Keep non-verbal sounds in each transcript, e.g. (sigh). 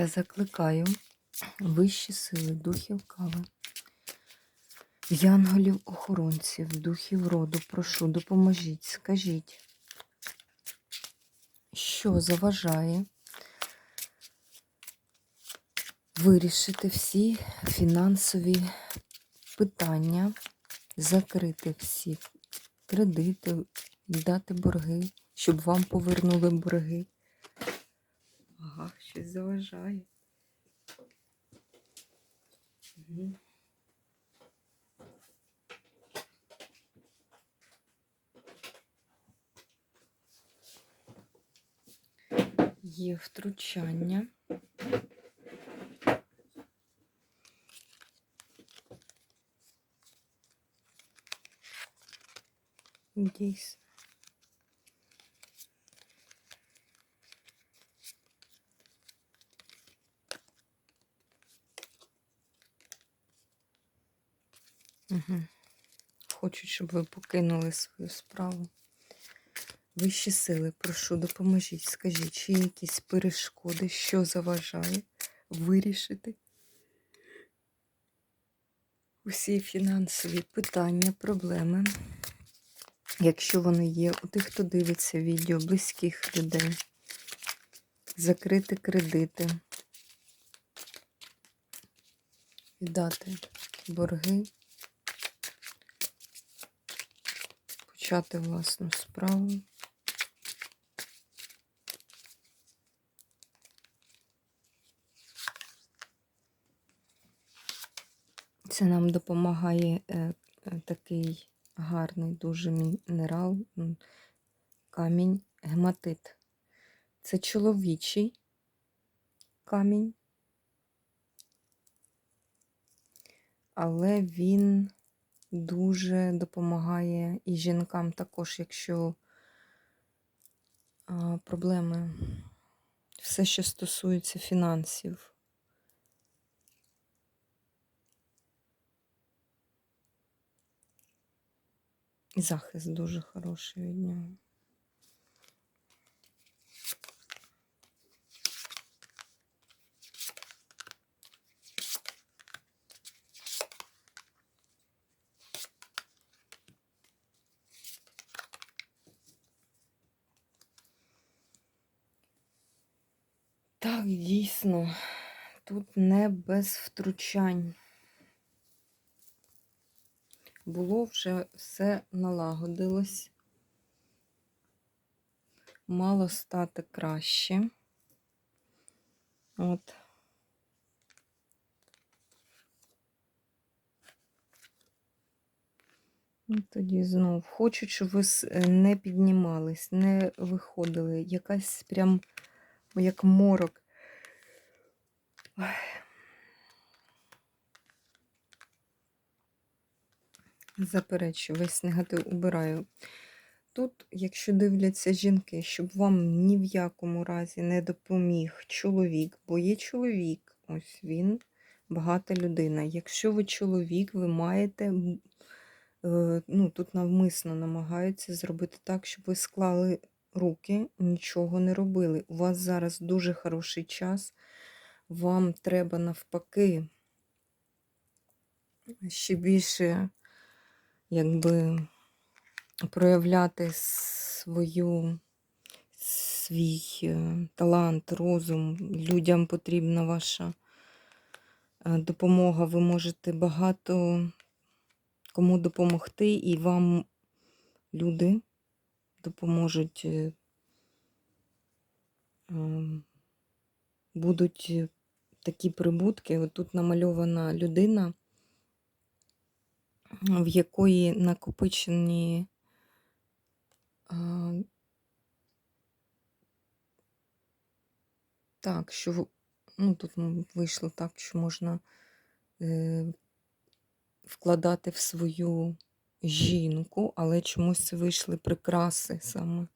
Та закликаю вищі сили духів кави, янголів охоронців, духів роду, прошу, допоможіть, скажіть, що заважає вирішити всі фінансові питання, закрити всі кредити, дати борги, щоб вам повернули борги. Ага, щось заважає. Є втручання. Дійсно. Угу. Хочуть, щоб ви покинули свою справу. Вищі сили, прошу, допоможіть. Скажіть, чи є якісь перешкоди, що заважає вирішити усі фінансові питання, проблеми, якщо вони є у тих, хто дивиться відео, близьких людей, закрити кредити, віддати борги, почати власну справу. Це нам допомагає е, е, такий гарний дуже мінерал, камінь, гематит. Це чоловічий камінь, але він дуже допомагає і жінкам також, якщо проблеми, все, що стосується фінансів. І захист дуже хороший від нього. Так, дійсно, тут не без втручань. Було вже все налагодилось. Мало стати краще. От. І тоді знов хочу, щоб ви е, не піднімались, не виходили. Якась прям як морок. Ой. Заперечую, весь негатив убираю. Тут, якщо дивляться жінки, щоб вам ні в якому разі не допоміг чоловік, бо є чоловік, ось він, багата людина. Якщо ви чоловік, ви маєте, е, ну тут навмисно намагаються зробити так, щоб ви склали руки, нічого не робили. У вас зараз дуже хороший час, вам треба навпаки ще більше якби проявляти свою, свій е, талант, розум. Людям потрібна ваша е, допомога. Ви можете багато кому допомогти, і вам люди допоможуть, е, ем, будуть такі прибутки. От тут намальована людина, в якої накопичені а, так, що Ну, тут вийшло так, що можна е, вкладати в свою жінку, але чомусь вийшли прикраси саме.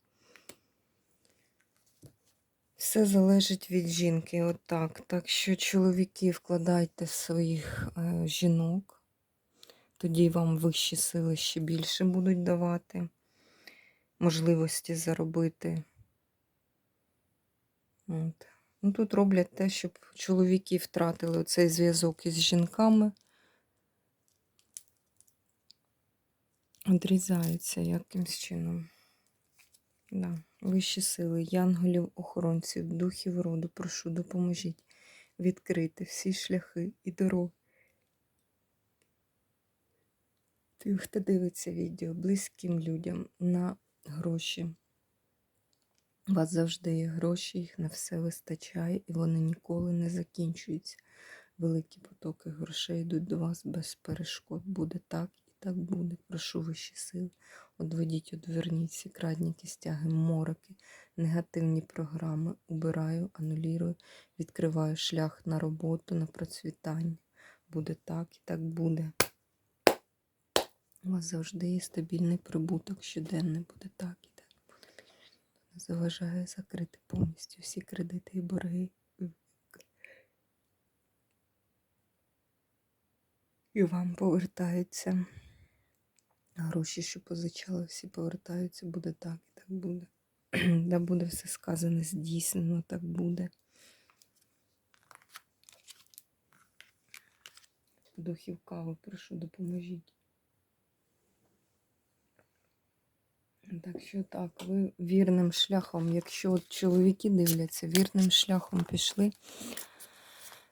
Все залежить від жінки, отак. Так що чоловіки вкладайте своїх е, жінок, тоді вам вищі сили ще більше будуть давати, можливості заробити. От. Ну, тут роблять те, щоб чоловіки втратили цей зв'язок із жінками. Одрізаються якимсь чином. Да. Вищі сили, янголів, охоронців, духів роду, прошу, допоможіть відкрити всі шляхи і дороги. Тим, хто дивиться відео, близьким людям на гроші. У вас завжди є гроші, їх на все вистачає, і вони ніколи не закінчуються. Великі потоки грошей йдуть до вас без перешкод. Буде так так буде. Прошу вищі сили. Одведіть, одверніть всі крадніки, стяги, мороки, негативні програми. Убираю, анулірую, відкриваю шлях на роботу, на процвітання. Буде так і так буде. У вас завжди є стабільний прибуток, щоденний буде так і так буде. Не заважає закрити повністю всі кредити і борги. І вам повертаються. Гроші, що позичали, всі повертаються, буде так і так буде. (clears throat) Да буде все сказане, здійснено, так буде. Духів кави, прошу, допоможіть. Так що так, ви вірним шляхом, якщо от чоловіки дивляться, вірним шляхом пішли.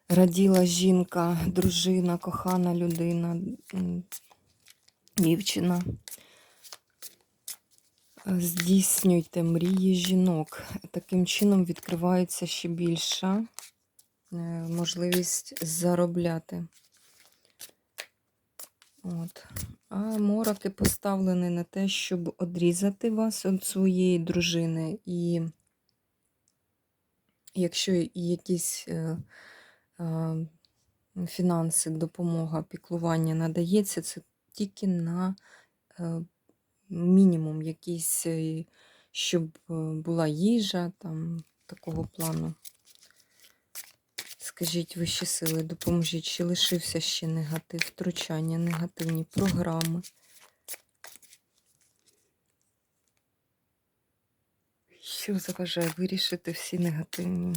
Раділа жінка, дружина, кохана людина, дівчина. Здійснюйте мрії жінок. Таким чином відкривається ще більша е, можливість заробляти. От. А мороки поставлені на те, щоб одрізати вас від своєї дружини. І якщо якісь е, е, фінанси, допомога, піклування надається, це тільки на е, мінімум якийсь, е, щоб е, була їжа, там такого плану. Скажіть вищі сили, допоможіть, чи лишився ще негатив, втручання, негативні програми. Що заважає вирішити всі негативні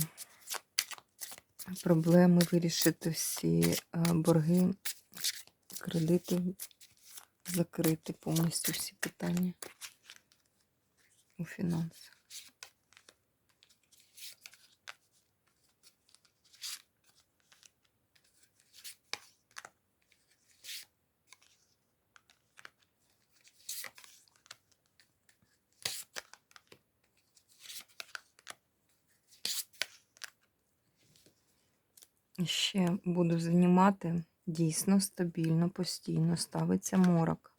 проблеми, вирішити всі борги, кредити, закрити повністю всі питання у фінансах. Ще буду знімати дійсно стабільно, постійно ставиться морок.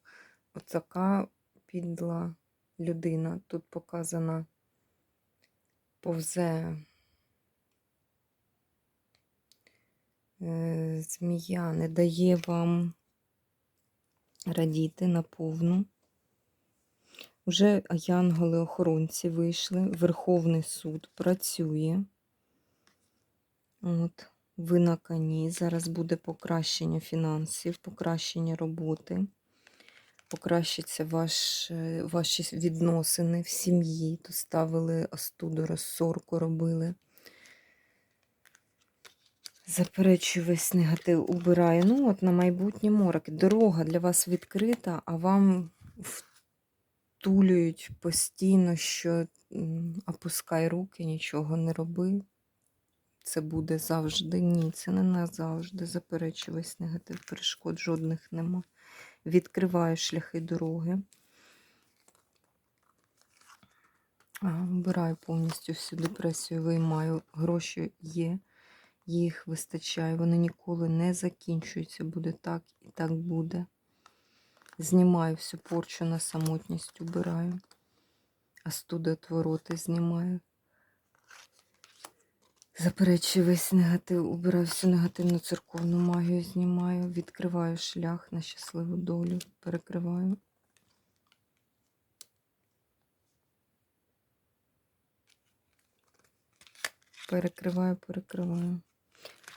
Оцяка підла людина. Тут показана повзе е, змія, не дає вам радіти наповну. Уже янголи-охоронці вийшли, Верховний суд працює. От. Ви на коні. Зараз буде покращення фінансів, покращення роботи, покращаться ваш, е, ваші відносини в сім'ї. Тут ставили остуду, розсорку робили. Заперечую весь негатив, убираю. Ну, от на майбутнє мороки. Дорога для вас відкрита, а вам втулюють постійно, що опускай руки, нічого не роби це буде завжди. Ні, це не назавжди. Заперечу весь негатив, перешкод жодних нема. Відкриваю шляхи дороги. Вбираю повністю всю депресію, виймаю. Гроші є, їх вистачає. Вони ніколи не закінчуються. Буде так і так буде. Знімаю всю порчу на самотність, убираю. А студи отвороти знімаю. Заперечую весь негатив, убираю всю негативну церковну магію, знімаю, відкриваю шлях на щасливу долю, перекриваю. Перекриваю, перекриваю.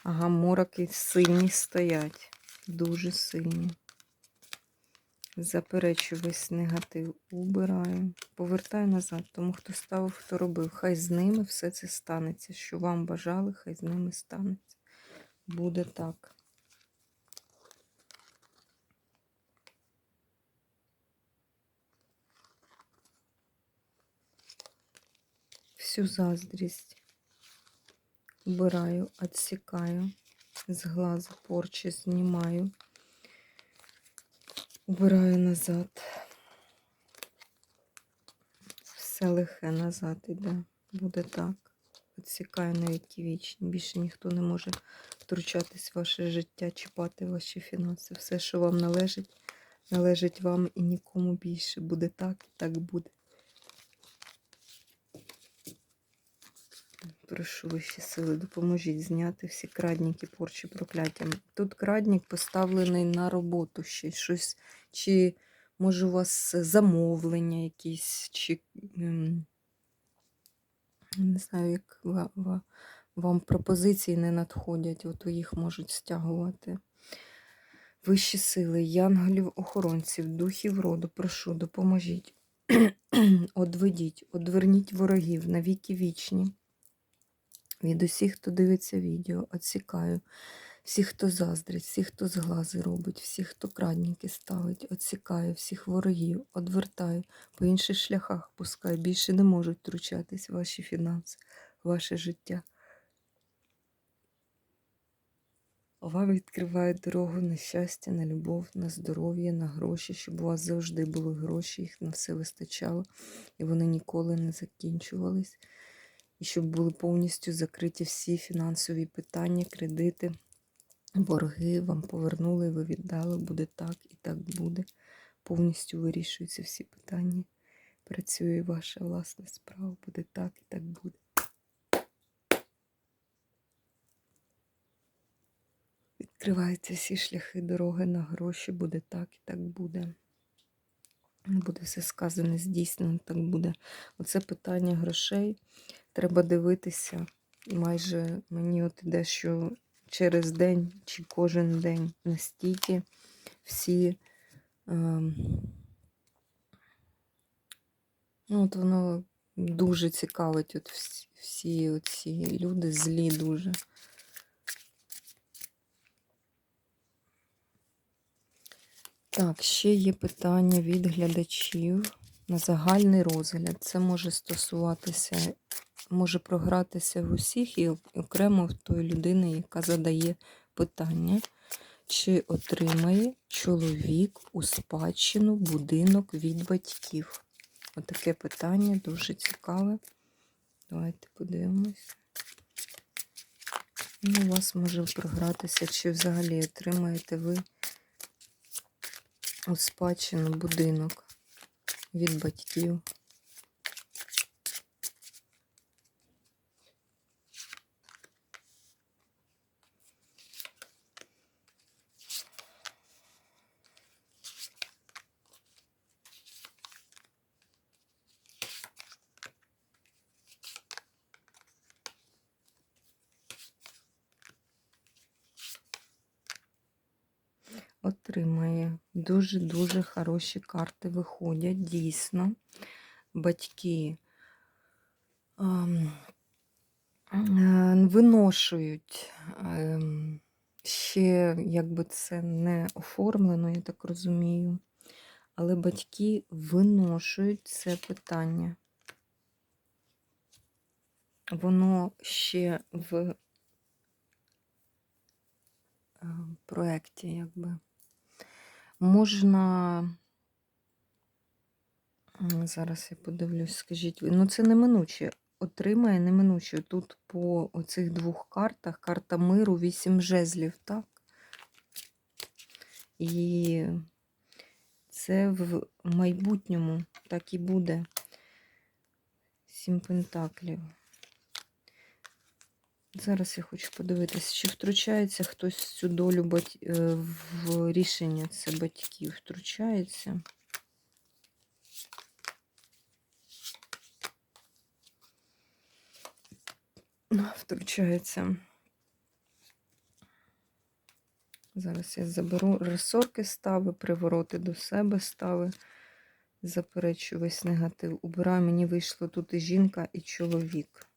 Ага, мороки сильні стоять. Дуже сильні. Заперечую весь негатив, убираю, повертаю назад. Тому хто ставив, хто робив, хай з ними все це станеться. Що вам бажали, хай з ними станеться. Буде так. Всю заздрість убираю, отсекаю, з глазу порчи знімаю. Убираю назад. Все лихе назад іде. Буде так. Відсікаю навіть ті вічні. Більше ніхто не може втручатись в ваше життя, чіпати ваші фінанси. Все, що вам належить, належить вам і нікому більше. Буде так і так буде. Прошу вищі сили, допоможіть зняти всі крадніки, порчі, прокляття. Тут крадник поставлений на роботу ще щось, чи може у вас замовлення якісь, чи ем, не знаю, як ва- ва- вам пропозиції не надходять, от їх можуть стягувати. Вищі сили, янголів, охоронців, духів роду, прошу, допоможіть. (clears throat) Одведіть, одверніть ворогів на віки вічні. Від усіх, хто дивиться відео, отсікаю. Всіх, хто заздрить, всіх, хто зглази робить, всіх, хто крадніки ставить, отсікаю, всіх ворогів, одвертаю, по інших шляхах пускаю. Більше не можуть втручатись ваші фінанси, ваше життя. Вам відкриває дорогу на щастя, на любов, на здоров'я, на гроші, щоб у вас завжди були гроші, їх на все вистачало, і вони ніколи не закінчувались. І щоб були повністю закриті всі фінансові питання, кредити, борги вам повернули, ви віддали, буде так і так буде. Повністю вирішуються всі питання. Працює ваша власна справа, буде так і так буде. Відкриваються всі шляхи дороги на гроші, буде так і так буде. Буде все сказане, здійснено, так буде. Оце питання грошей. Треба дивитися. Майже мені от іде, що через день чи кожен день настільки всі. Ну, от воно дуже цікавить. От всі, всі оці люди злі дуже. Так, ще є питання від глядачів на загальний розгляд. Це може стосуватися, може програтися в усіх і окремо в тої людини, яка задає питання, чи отримає чоловік у спадщину будинок від батьків. Отаке питання дуже цікаве. Давайте подивимось. Ну, у вас може програтися, чи взагалі отримаєте ви у спадщину будинок від батьків. Отримає. Дуже-дуже хороші карти виходять, дійсно. Батьки ем, е, виношують ем, ще, якби це не оформлено, я так розумію. Але батьки виношують це питання. Воно ще в е, проєкті, якби. Можна. Зараз я подивлюсь, скажіть. Ну, це неминуче. Отримає неминуче. Тут по оцих двох картах карта миру, вісім жезлів, так? І це в майбутньому так і буде. Сім пентаклів. Зараз я хочу подивитися, чи втручається хтось в цю долю бать... е, в рішення це батьків. Втручається. Ну, Втручається. Зараз я заберу ресорки стави, привороти до себе стави. Заперечу весь негатив. Убираю, мені вийшло тут і жінка, і чоловік.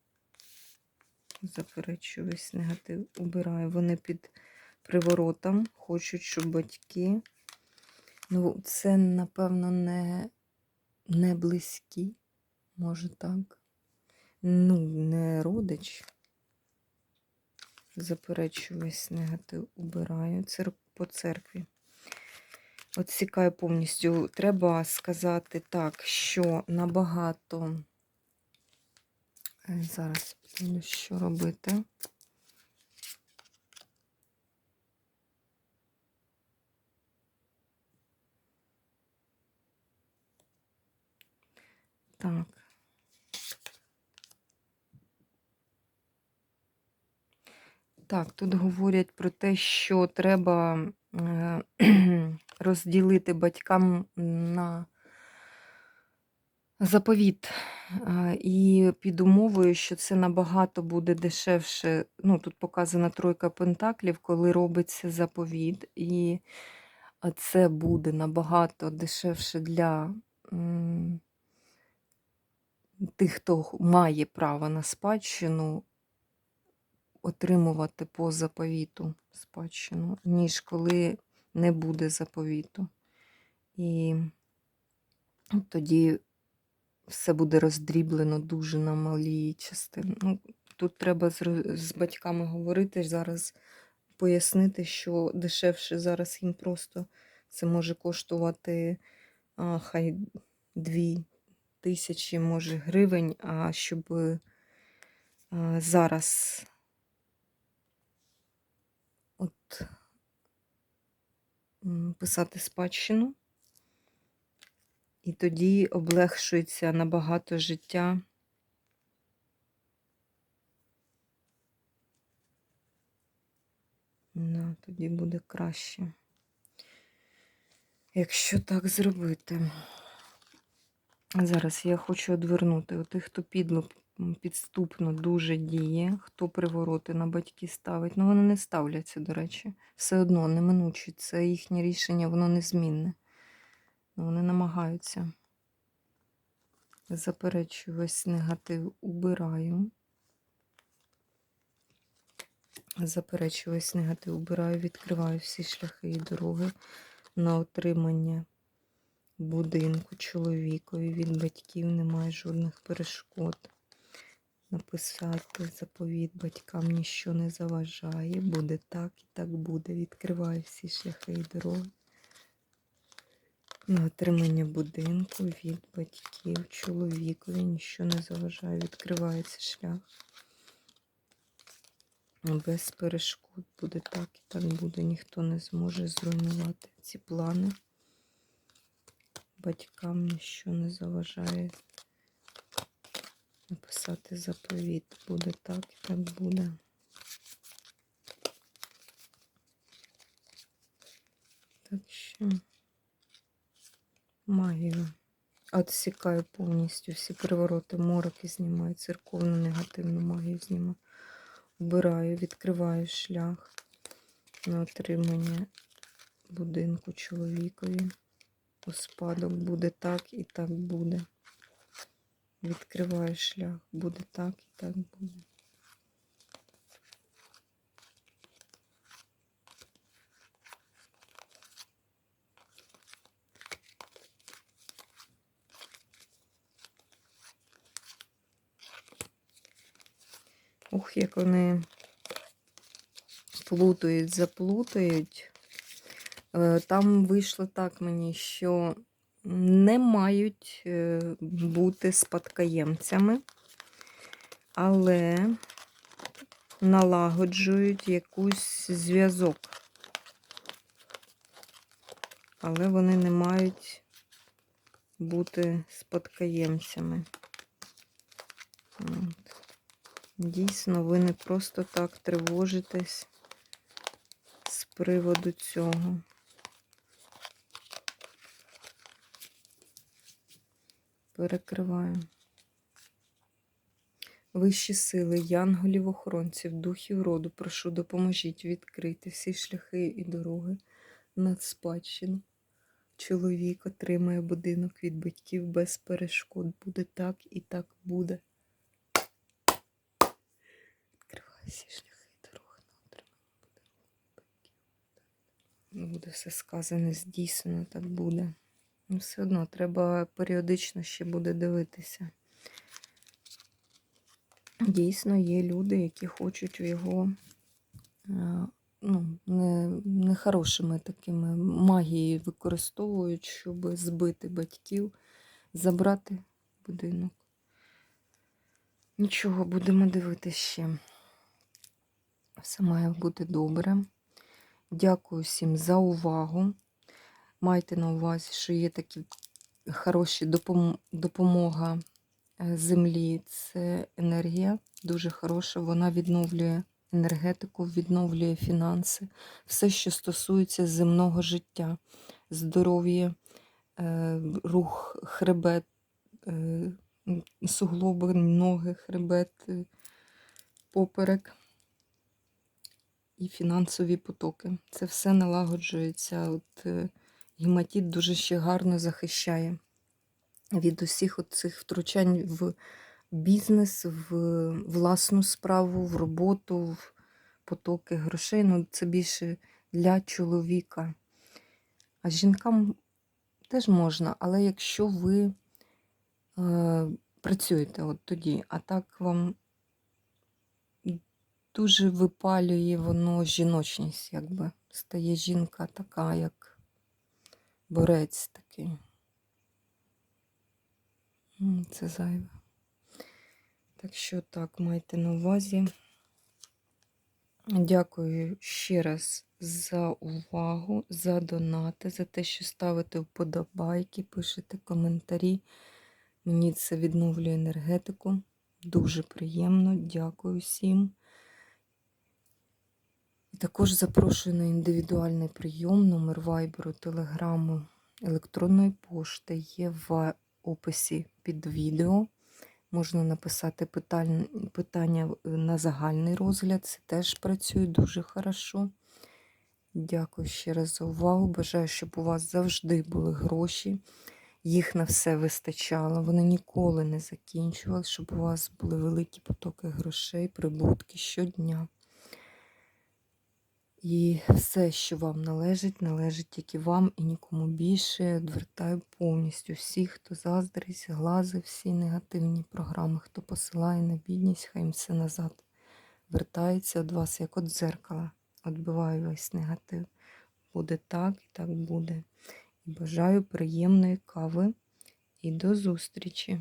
Заперечу весь негатив. Убираю. Вони під приворотом. Хочуть, щоб батьки. Ну, це, напевно, не, не близькі. Може так. Ну, не родич. Заперечу весь негатив. Убираю. Це по церкві. Отсікаю повністю. Треба сказати так, що набагато. Зараз ну, що робити. Так. Так, тут говорять про те, що треба е, (clears throat) розділити батькам на заповіт. Е, І під умовою, що це набагато буде дешевше. Ну, тут показана тройка пентаклів, коли робиться заповіт. І це буде набагато дешевше для тих, хто має право на спадщину, отримувати по заповіту спадщину, ніж коли не буде заповіту. І тоді все буде роздріблено дуже на малі частини. Ну, тут треба з, з батьками говорити зараз, пояснити, що дешевше зараз їм просто це може коштувати а, хай дві тисячі, може, гривень, а щоб а, зараз от писати спадщину. І тоді облегшується набагато життя. Да, тоді буде краще. Якщо так зробити. Зараз я хочу одвернути у тих, хто підло, підступно дуже діє, хто привороти на батьки ставить. Ну, вони не ставляться, до речі. Все одно неминучі. Це їхнє рішення, воно незмінне. Вони намагаються. Заперечую весь негатив, убираю. Заперечую весь негатив, убираю, відкриваю всі шляхи і дороги на отримання будинку чоловікові. Від батьків немає жодних перешкод. Написати заповіт батькам ніщо не заважає. Буде так і так буде. Відкриваю всі шляхи і дороги. На отримання будинку від батьків чоловікові ніщо не заважає. Відкривається шлях. Без перешкод буде так і так буде. Ніхто не зможе зруйнувати ці плани. Батькам ніщо не заважає написати заповіт. Буде так і так буде. Так що магію. Отсікаю повністю всі привороти, мороки знімаю, церковну негативну магію знімаю. Вбираю, відкриваю шлях на отримання будинку чоловікові. У спадок буде так і так буде. Відкриваю шлях, буде так і так буде. Ух, як вони плутають, заплутають. Е, Там вийшло так мені, що не мають е, бути спадкоємцями, але налагоджують якийсь зв'язок. Але вони не мають бути спадкоємцями. Дійсно, ви не просто так тривожитесь з приводу цього. Перекриваю. Вищі сили, янголів, охоронців, духів роду, прошу, допоможіть відкрити всі шляхи і дороги над спадщину. Чоловік отримає будинок від батьків без перешкод. Буде так і так буде. Всі шляхи і дороги на отримання батьків. Ну, Буде все сказане, здійснено, так буде. Ну, все одно треба періодично ще буде дивитися. Дійсно, є люди, які хочуть його е, ну, не, нехорошими такими магією використовують, щоб збити батьків, забрати будинок. Нічого, будемо дивитися ще. Все має бути добре. Дякую всім за увагу. Майте на увазі, що є такі хороші допом- допомога е, землі. Це енергія дуже хороша. Вона відновлює енергетику, відновлює фінанси, все, що стосується земного життя, здоров'я, е, рух, хребет, е, суглоби, ноги, хребет, поперек і фінансові потоки. Це все налагоджується. От, е, гематит дуже ще гарно захищає від усіх цих втручань в бізнес, в власну справу, в роботу, в потоки грошей. Ну, це більше для чоловіка. А жінкам теж можна, але якщо ви е, працюєте от тоді, а так вам дуже випалює воно жіночність, якби стає жінка така, як борець такий. Це зайве. Так що так, майте на увазі. Дякую ще раз за увагу, за донати, за те, що ставите вподобайки, пишете коментарі. Мені це відновлює енергетику. Дуже приємно. Дякую всім. І також запрошую на індивідуальний прийом, номер вайберу, телеграму, електронної пошти є в описі під відео. Можна написати питання на загальний розгляд. Це теж працює дуже хорошо. Дякую ще раз за увагу. Бажаю, щоб у вас завжди були гроші. Їх на все вистачало. Вони ніколи не закінчувалися, щоб у вас були великі потоки грошей, прибутки щодня. І все, що вам належить, належить тільки вам і нікому більше. Відвертаю повністю всіх, хто заздрить, глази, всі негативні програми, хто посилає на бідність, хай їм все назад вертається від вас, як від дзеркала. Отбиваю весь негатив. Буде так і так буде. І бажаю приємної кави і до зустрічі!